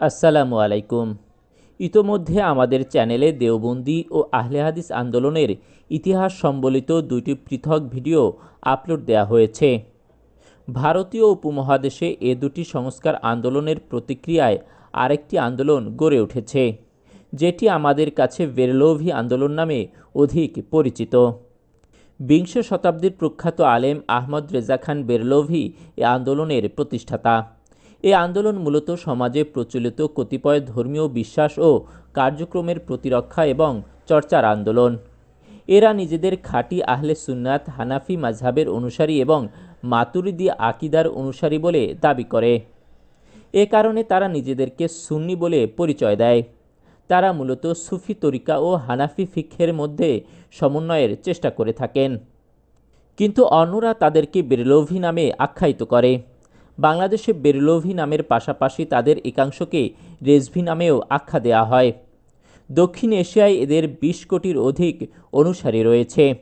আসসালামু আলাইকুম। ইতোমধ্যে আমাদের চ্যানেলে দেওবন্দি ও আহলে হাদিস আন্দোলনের ইতিহাস সম্বলিত দুইটি পৃথক ভিডিও আপলোড দেওয়া হয়েছে। ভারতীয় উপমহাদেশে এ দুটি সংস্কার আন্দোলনের প্রতিক্রিয়ায় আরেকটি আন্দোলন গড়ে উঠেছে, যেটি আমাদের কাছে বেরলোভি আন্দোলন নামে অধিক পরিচিত। বিংশ শতাব্দীর প্রখ্যাত আলেম আহমদ রেজা খান বেরলভি এ আন্দোলনের প্রতিষ্ঠাতা। এ আন্দোলন মূলত সমাজে প্রচলিত কতিপয় ধর্মীয় বিশ্বাস ও কার্যক্রমের প্রতিরক্ষা এবং চর্চার আন্দোলন। এরা নিজেদের খাঁটি আহলে সুন্নাত, হানাফি মাঝহাবের অনুসারী এবং মাতুরিদি আকিদার অনুসারী বলে দাবি করে। এ কারণে তারা নিজেদেরকে সুন্নি বলে পরিচয় দেয়। তারা মূলত সুফি তরিকা ও হানাফি ফিক্ষের মধ্যে সমন্বয়ের চেষ্টা করে থাকেন। কিন্তু অন্যরা তাদেরকে বেরলভি নামে আখ্যায়িত করে। বাংলাদেশে বেরলভি নামের পাশাপাশি তাদের একাংশকে রেজভি নামেও আখ্যা দেওয়া হয়। দক্ষিণ এশিয়ায় এদের বিশ কোটির অধিক অনুসারী রয়েছে।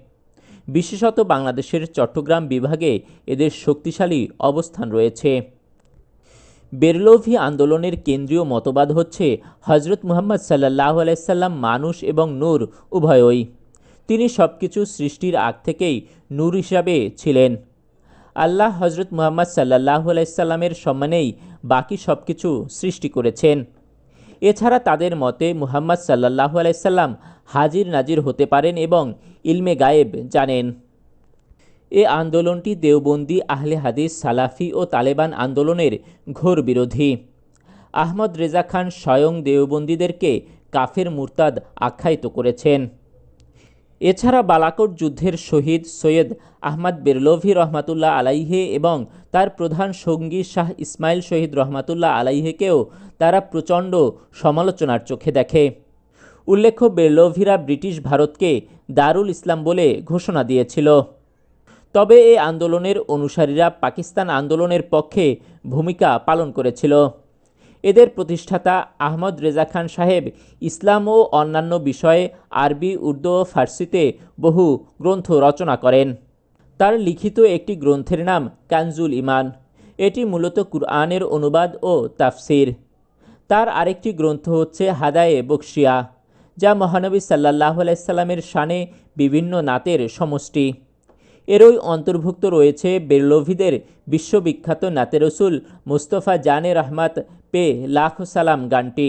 বিশেষত বাংলাদেশের চট্টগ্রাম বিভাগে এদের শক্তিশালী অবস্থান রয়েছে। বেরলোভি আন্দোলনের কেন্দ্রীয় মতবাদ হচ্ছে হজরত মুহাম্মদ সাল্লাহ আলাইসাল্লাম মানুষ এবং নূর, উভয়ই। তিনি সব কিছু সৃষ্টির আগ থেকেই নূর হিসাবে ছিলেন। আল্লাহ হজরত মুহাম্মদ সাল্লাহ আলাইসাল্লামের সম্মানেই বাকি সব কিছু সৃষ্টি করেছেন। এছাড়া তাদের মতে মুহাম্মদ সাল্লাহ আলাইসাল্লাম হাজির নাজির হতে পারেন এবং ইলমে গায়েব জানেন। এ আন্দোলনটি দেওবন্দি আহলে হাদিস, সালাফি ও তালেবান আন্দোলনের ঘোর বিরোধী। আহমদ রেজা খান স্বয়ং দেওবন্দীদেরকে কাফের মুরতাদ আখ্যায়িত করেছেন। এছাড়া বালাকোট যুদ্ধের শহীদ সৈয়দ আহমদ বেরলভি রহমাতুল্লাহ আলাইহে এবং তার প্রধান সঙ্গী শাহ ইসমাইল শহীদ রহমাতুল্লাহ আলাইহেকেও তারা প্রচণ্ড সমালোচনার চোখে দেখে। উল্লেখ্য, বেরলভিরা ব্রিটিশ ভারতকে দারুল ইসলাম বলে ঘোষণা দিয়েছিল। তবে এই আন্দোলনের অনুসারীরা পাকিস্তান আন্দোলনের পক্ষে ভূমিকা পালন করেছিল। এদের প্রতিষ্ঠাতা আহমদ রেজা খান সাহেব ইসলাম ও অন্যান্য বিষয়ে আরবি, উর্দু ও ফার্সিতে বহু গ্রন্থ রচনা করেন। তার লিখিত একটি গ্রন্থের নাম কানজুল ইমান। এটি মূলত কুরআনের অনুবাদ ও তাফসির। তার আরেকটি গ্রন্থ হচ্ছে হাদায়ে বকশিয়া, যা মহানবী সাল্লাহ আলাইসাল্লামের শানে বিভিন্ন নাতের সমষ্টি। এরই অন্তর্ভুক্ত রয়েছে বেরলভিদের বিশ্ববিখ্যাত নাতেরসুল মুস্তফা জানে রহমাত পে লাখ সালাম গানটি।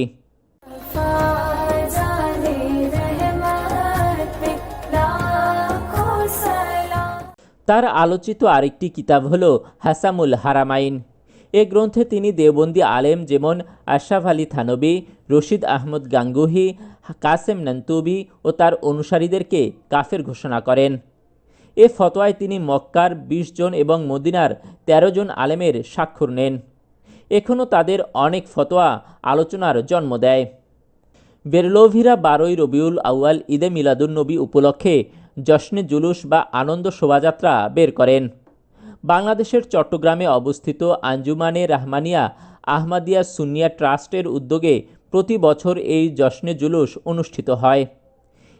তার আলোচিত আরেকটি কিতাব হল হাসামুল হারামাইন। এ গ্রন্থে তিনি দেওবন্দি আলেম যেমন আশরাফ আলী থানবী, রশিদ আহমদ গাঙ্গুহি, কাসেম নন্তুবি ও তার অনুসারীদেরকে কাফের ঘোষণা করেন। এ ফতোয়ায় তিনি মক্কার ২০ জন এবং মদিনার ১৩ জন আলেমের স্বাক্ষর নেন। এখনও তাদের অনেক ফতোয়া আলোচনার জন্ম দেয়। বেরলোভিরা বারোই রবিউল আউয়াল ঈদে মিলাদুন্নবী উপলক্ষে জশ্নে জুলুস বা আনন্দ শোভাযাত্রা বের করেন। বাংলাদেশের চট্টগ্রামে অবস্থিত আঞ্জুমানে রাহমানিয়া আহমাদিয়া সুনিয়া ট্রাস্টের উদ্যোগে প্রতি বছর এই জশ্নে জুলুস অনুষ্ঠিত হয়।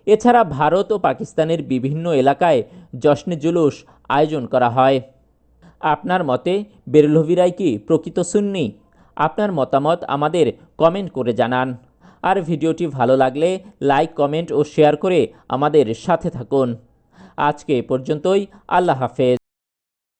এছাড়া ভারত ও পাকিস্তানের বিভিন্ন এলাকায় জশ্নে জুলুস আয়োজন করা হয়। আপনার মতে বেরলভিরাই কি প্রকৃত সুন্নি? আপনার মতামত আমাদের কমেন্ট করে জানান। আর ভিডিওটি ভালো লাগলে লাইক, কমেন্ট ও শেয়ার করে আমাদের সাথে থাকুন। আজকে পর্যন্তই, আল্লাহ হাফেজ।